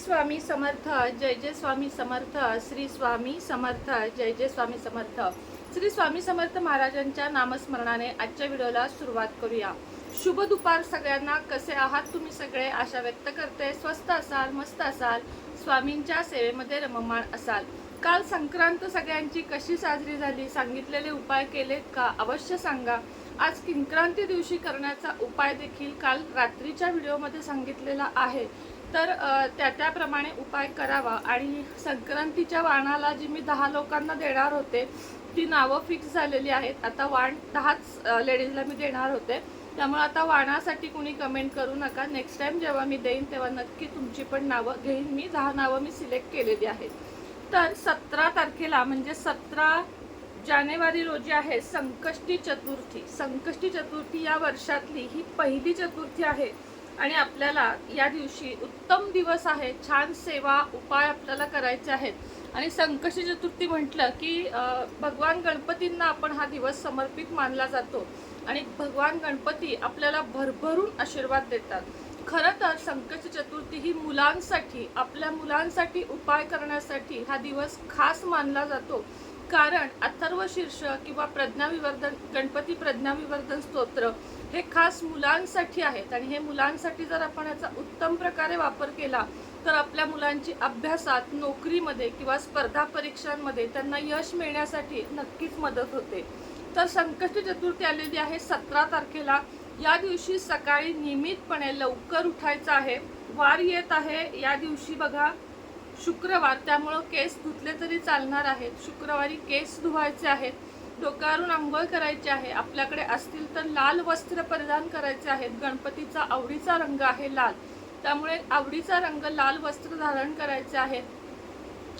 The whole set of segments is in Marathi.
स्वामी समर्थ जय जय स्वामी समर्थ श्री स्वामी समर्थ जय जय स्वामी समर्थ. श्री स्वामी समर्थ महाराजांच्या नामस्मरणाने आजच्या व्हिडिओला सुरुवात करूया. शुभ दुपार सगळ्यांना. कसे आहात तुम्ही सगळे? आशा व्यक्त करते. स्वस्त असाल मस्त असाल. स्वामींच्या सेवेमध्ये रममाण असाल. काल संक्रांत सगळ्यांची कशी साजरी झाली? सांगितलेले उपाय केलेत का? अवश्य सांगा. आज किंक्रांती दिवशी करण्याचा उपाय देखील काल रात्रीच्या व्हिडिओमध्ये सांगितलेला आहे. तर त्या त्याप्रमाणे उपाय करावा. आणि संक्रांतीच्या वाणाला जी मी दहा लोकांना देणार होते ती नावं फिक्स झालेली आहेत. आता वाण दहाच लेडीजला मी देणार होते. त्यामुळे आता वाणासाठी कुणी कमेंट करू नका. नेक्स्ट टाईम जेव्हा मी देईन तेव्हा नक्की तुमची पण नावं घेईन. मी दहा नावं मी सिलेक्ट केलेली आहेत. तर सतरा तारखेला म्हणजे सतरा जानेवारी रोजी आहे संकष्टी चतुर्थी. संकष्टी चतुर्थी या वर्षातली ही पहिली चतुर्थी आहे. आणि आपल्याला या दिवशी उत्तम दिवस आहे. छान सेवा उपाय आपल्याला करायचे आहेत. आणि संकष्टी चतुर्थी म्हटलं की भगवान गणपतींना आपण हा दिवस समर्पित मानला जातो. आणि भगवान गणपती आपल्याला भरभरून आशीर्वाद देतात. खरं तर संकष्टी चतुर्थी ही मुलांसाठी आपल्या मुलांसाठी उपाय करण्यासाठी हा दिवस खास मानला जातो. कारण अथर्व शीर्ष किंवा प्रज्ञाविवर्धन गणपती प्रज्ञाविवर्धन स्तोत्र हे खास मुलांसाठी आहेत. आणि हे मुलांसाठी जर आपण याचा उत्तम प्रकारे वापर केला तर आपल्या मुलांची अभ्यासात नोकरीमध्ये किंवा स्पर्धा परीक्षांमध्ये त्यांना यश मिळण्यासाठी नक्कीच मदत होते. तर संकष्टी चतुर्थी आलेली आहे सतरा तारखेला. या दिवशी सकाळी नियमितपणे लवकर उठायचं आहे. वार येत आहे. या दिवशी बघा शुक्रवार त्यामुळं केस धुतले तरी चालणार आहेत. शुक्रवारी केस धुवायचे आहेत. डोक्यावरून आंघोळ करायची आहे. आपल्याकडे असतील तर लाल वस्त्र परिधान करायचे आहेत. गणपतीचा आवडीचा रंग आहे लाल. त्यामुळे आवडीचा रंग लाल वस्त्र धारण करायचे आहे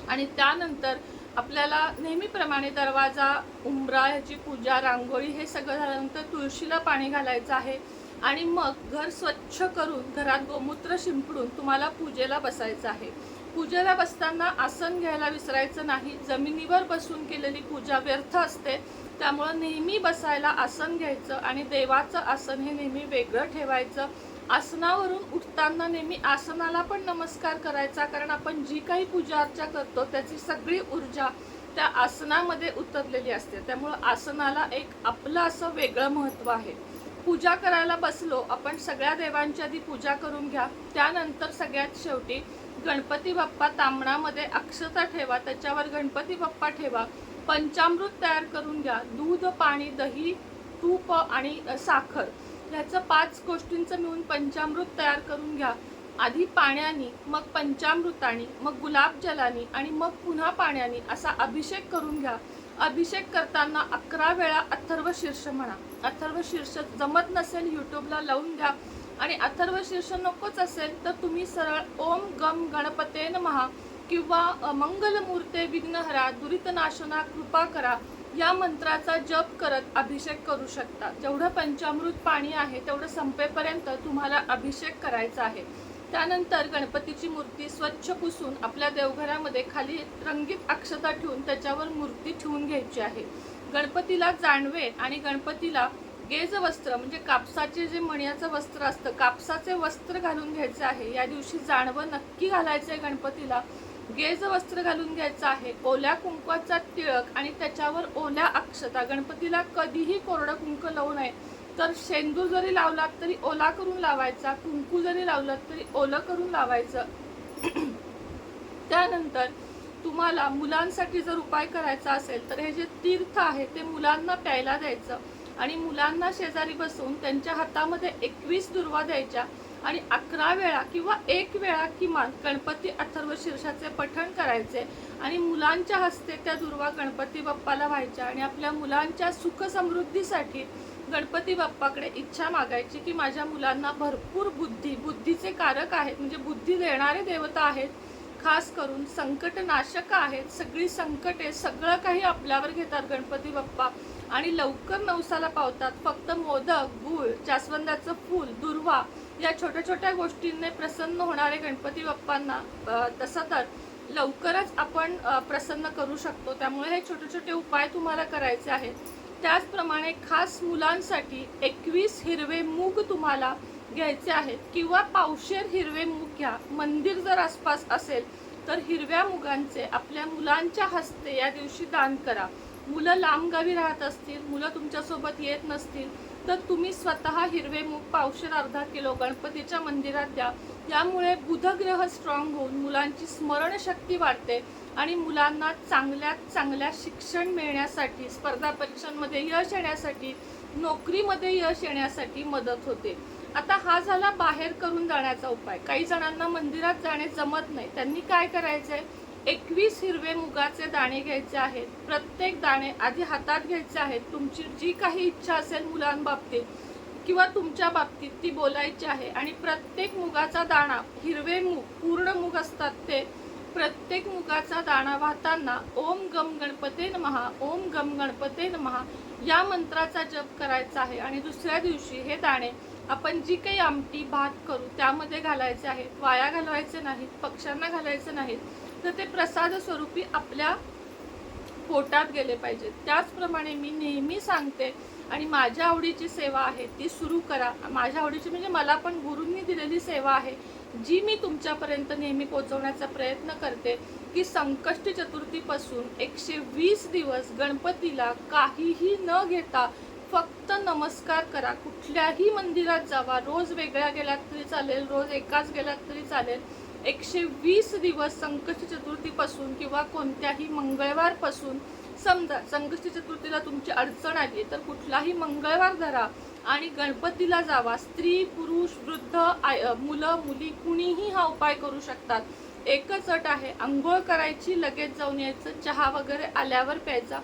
आणि त्यानंतर आपल्याला नेहमीप्रमाणे दरवाजा उंबरा ह्याची पूजा रांगोळी हे सगळं झाल्यानंतर तुळशीला पाणी घालायचं आहे. आणि मग घर स्वच्छ करून घरात गोमूत्र शिंपडून तुम्हाला पूजेला बसायचं आहे. पूजेला बसताना आसन घ्यायला विसरायचं नाही. जमिनीवर बसून केलेली पूजा व्यर्थ असते. त्यामुळं नेहमी बसायला आसन घ्यायचं आणि देवाचं आसन हे नेहमी वेगळं ठेवायचं. आसनावरून उठताना नेहमी आसनाला पण नमस्कार करायचा कारण आपण जी काही पूजा अर्चा करतो त्याची सगळी ऊर्जा त्या आसनामध्ये उतरलेली असते. त्यामुळं आसनाला एक आपलं असं वेगळं महत्त्व आहे. पूजा करायला बसलो आपण सगळ्या देवांची आधी पूजा करून घ्या. त्यानंतर सगळ्यात शेवटी गणपती बाप्पा तांबणामध्ये अक्षता ठेवा त्याच्यावर गणपती बाप्पा ठेवा. पंचामृत तयार करून घ्या. दूध पाणी दही तूप आणि साखर. ह्याचं पाच गोष्टींचं मिळून पंचामृत तयार करून घ्या. आधी पाण्याने मग पंचामृताने मग गुलाबजलाने आणि मग पुन्हा पाण्याने असा अभिषेक करून घ्या. अभिषेक करताना अकरा वेळा अथर्व शीर्ष म्हणा. अथर्व शीर्ष जमत नसेल यूट्यूबला लावून घ्या. आणि अथर्व शीर्ष नकोच असेल तर तुम्ही सरळ ओम गम गणपते महा किंवा मंगलमूर्ते विघ्नहरा दुरितनाशना कृपा करा या मंत्राचा जप करत अभिषेक करू शकता. जेवढं पंचामृत पाणी आहे तेवढं संपेपर्यंत तुम्हाला अभिषेक करायचा आहे. त्यानंतर गणपतीची मूर्ती स्वच्छ पुसून आपल्या देवघरामध्ये खाली रंगीत अक्षता ठेवून त्याच्यावर मूर्ती ठेवून घ्यायची आहे. गणपतीला जाणवे आणि गणपतीला गेज वस्त्र म्हणजे कापसाचे जे मण्याचं वस्त्र असतं कापसाचे वस्त्र घालून घ्यायचे आहे. या दिवशी जाणवं नक्की घालायचं आहे गणपतीला. गेज वस्त्र घालून घ्यायचं आहे. ओल्या कुंकवाचा टिळक आणि त्याच्यावर ओल्या अक्षता. गणपतीला कधीही कोरडं कुंक लावू नये. तर शेंदूर जरी लावलात तरी ओला करून लावायचा कुंकू जरी लावलात तरी ओलं करून लावायचं. त्यानंतर तुम्हाला मुलांसाठी जर उपाय करायचा असेल तर हे जे तीर्थ आहे ते मुलांना प्यायला द्यायचं. आणि मुलांना शेजारी बसवून त्यांच्या हातामध्ये एकवीस दुर्वा द्यायच्या आणि अकरा वेळा किंवा एक वेळा किमान गणपती अथर्व शीर्षाचे पठण करायचे आणि मुलांच्या हस्ते त्या दुर्वा गणपती बाप्पाला व्हायच्या आणि आपल्या मुलांच्या सुख समृद्धीसाठी गणपती बाप्पाकडे इच्छा मागायची की माझ्या मुलांना भरपूर बुद्धी बुद्धीचे कारक आहेत म्हणजे बुद्धी देणारे देवता आहेत खास करून संकटनाशक आहेत सगळी संकटे सगळं काही आपल्यावर घेतात गणपती बाप्पा. आणि लवकर नवसाला पावतात. फक्त मोदक गुळ जास्वंदाचं फूल दुर्वा या छोट्या छोट्या गोष्टींनी प्रसन्न होणारे गणपती बाप्पांना तसं तर लवकरच आपण प्रसन्न करू शकतो. त्यामुळे हे छोटे छोटे उपाय तुम्हाला करायचे आहेत. त्याचप्रमाणे खास मुलांसाठी एकवीस हिरवे मूग तुम्हाला घ्यायचे आहेत. किंवा पावशेर हिरवे मूग घ्या. मंदिर जर आसपास असेल तर हिरव्या मुगांचे आपल्या मुलांच्या हस्ते या दिवशी दान करा. मुलं लांबगावी राहत असतील मुलं तुमच्यासोबत येत नसतील तर तुम्ही स्वतः हिरवे मूग पावशेर अर्धा किलो गणपतीच्या मंदिरात द्या. यामुळे बुधग्रह स्ट्रॉंग होऊन मुलांची स्मरणशक्ती वाढते आणि मुलांना चांगल्यात चांगल्या शिक्षण मिळण्यासाठी स्पर्धा परीक्षांमध्ये यश येण्यासाठी नोकरीमध्ये यश येण्यासाठी मदत होते. आता हा झाला बाहेर करून जाण्याचा उपाय. काही जणांना मंदिरात जाणे जमत नाही. त्यांनी काय करायचं आहे एकवीस हिरवे मुगाचे दाणे घ्यायचे आहेत. प्रत्येक दाणे आधी हातात घ्यायचे आहेत. तुमची जी काही इच्छा असेल मुलांबाबतीत किंवा तुमच्या बाबतीत ती बोलायची आहे. आणि प्रत्येक मुगाचा दाणा हिरवे मूग पूर्ण मूग असतात ते प्रत्येक मुगाचा दाणा वाहताना ओम गम गणपते नमहा ओम गम गणपते नमहा या मंत्राचा जप करायचा आहे. आणि दुसऱ्या दिवशी हे दाणे आपण जी काही आमटी भात करू त्यामध्ये घालायचे आहेत वाया घालवायचे नाहीत पक्ष्यांना घालायचे नाहीत तर ते प्रसाद स्वरूपी आपल्या पोटात गेले पाहिजेत. त्याचप्रमाणे मी नेहमी सांगते आणि माझ्या आवडीची सेवा आहे ती सुरू करा. माझ्या आवडीची म्हणजे मला पण गुरूंनी दिलेली सेवा आहे जी मी तुमच्यापर्यंत नेहमी पोचवण्याचा प्रयत्न करते की संकष्टी चतुर्थीपासून एकशे वीस दिवस गणपतीला काहीही न घेता फक्त नमस्कार करा. कुठल्याही मंदिरात जावा. रोज वेगळ्या गेलात तरी चालेल रोज एकाच गेलात तरी चालेल. एकशे वीस दिवस संकष्टी चतुर्थीपासून किंवा कोणत्याही मंगळवारपासून समजा संकष्टी चतुर्थीला तुमची अडचण आली तर कुठलाही मंगळवार धरा आणि गणपतीला जावा. स्त्री पुरुष वृद्ध आय- मुलं मुली कुणीही हा उपाय करू शकतात. एकच अट आहे आंघोळ करायची लगेच जाऊन यायचं चहा वगैरे आल्यावर प्यायचा.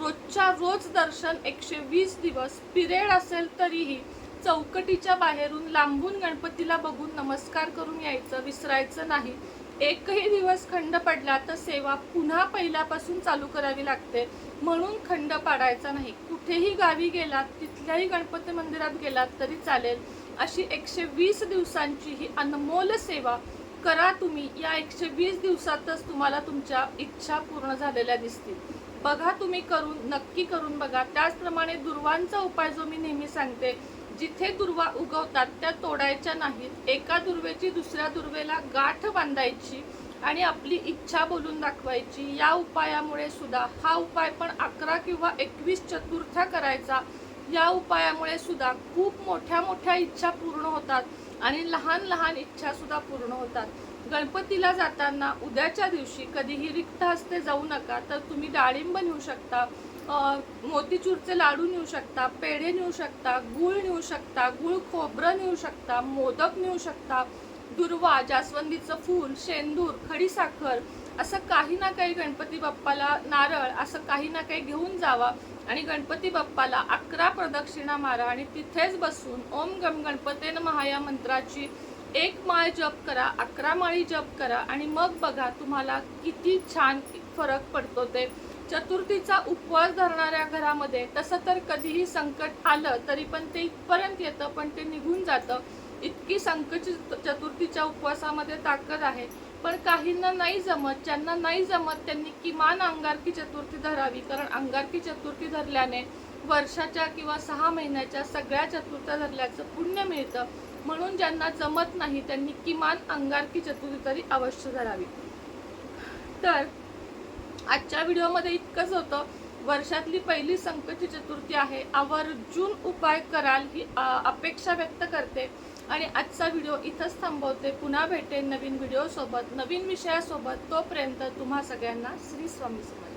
रोजच्या रोज दर्शन एकशे वीस दिवस पिरियड असेल तरीही चौकटीच्या बाहेरून लांबून गणपतीला बघून नमस्कार करून यायचं विसरायचं नाही. एकही दिवस खंड पडला तर सेवा पुन्हा पहिल्यापासून चालू करावी लागते. म्हणून खंड पाडायचा नाही. कुठेही गावी गेलात तिथल्याही गणपती मंदिरात गेलात तरी चालेल. अशी एकशे वीस दिवसांची ही अनमोल सेवा करा तुम्ही. या एकशे वीस दिवसातच तुम्हाला तुमच्या इच्छा पूर्ण झालेल्या दिसतील. बघा तुम्ही करून नक्की करून बघा. त्याचप्रमाणे दुर्वांचा उपाय जो मी नेहमी सांगते जिथे दुर्वा उगवतात त्या तोडायच्या नाहीत. एका दुर्वेची दुसऱ्या दुर्वेला गाठ बांधायची आणि आपली इच्छा बोलून दाखवायची. या उपायामुळे सुद्धा हा उपाय पण अकरा किंवा एकवीस चतुर्थ्या करायचा. या उपायामुळे सुद्धा खूप मोठ्या मोठ्या इच्छा पूर्ण होतात आणि लहान लहान इच्छा सुद्धा पूर्ण होतात. गणपतीला जाताना उद्याच्या दिवशी कधीही रिक्त हस्ते जाऊ नका तर तुम्ही डाळिंब नेऊ शकता मोतीचूरचे लाडू नेऊ शकता पेढे नेऊ शकता गूळ नेऊ शकता गूळ खोबरं नेऊ शकता मोदक नेऊ शकता दुर्वा जास्वंदीचं फूल शेंदूर खडीसाखर असं काही ना काही गणपती बाप्पाला नारळ असं काही ना काही घेऊन जावा आणि गणपती बाप्पाला अकरा प्रदक्षिणा मारा आणि तिथेच बसून ओम गम गणपते नमः या मंत्राची एक माळ जप करा अकरा माळी जप करा आणि मग बघा तुम्हाला किती छान फरक पडतो ते. चतुर्थीचा उपवास धरणाऱ्या घरामध्ये तसं तर कधीही संकट आलं तरी पण ते इथपर्यंत येतं पण ते निघून जातं. इतकी संकट चतुर्थीच्या उपवासामध्ये ताकद आहे. पण काहींना नाही जमत ज्यांना नाही जमत त्यांनी किमान अंगारकी चतुर्थी धरावी. कारण अंगारकी चतुर्थी धरल्याने वर्षाच्या किंवा सहा महिन्याच्या सगळ्या चतुर्थ्या धरल्याचं पुण्य मिळतं. म्हणून ज्यांना जमत नाही त्यांनी किमान अंगारकी चतुर्थी तरी अवश्य धरावी. तर आजच्या व्हिडिओमध्ये इतकंच होतं. वर्षातली पहिली संकटी चतुर्थी आहे. आवर्जून उपाय कराल ही अपेक्षा व्यक्त करते. आणि आजचा व्हिडिओ इथंच थांबवते. पुन्हा भेटेन नवीन व्हिडिओसोबत नवीन विषयासोबत. तोपर्यंत तुम्हा सगळ्यांना श्री स्वामी समर्थ.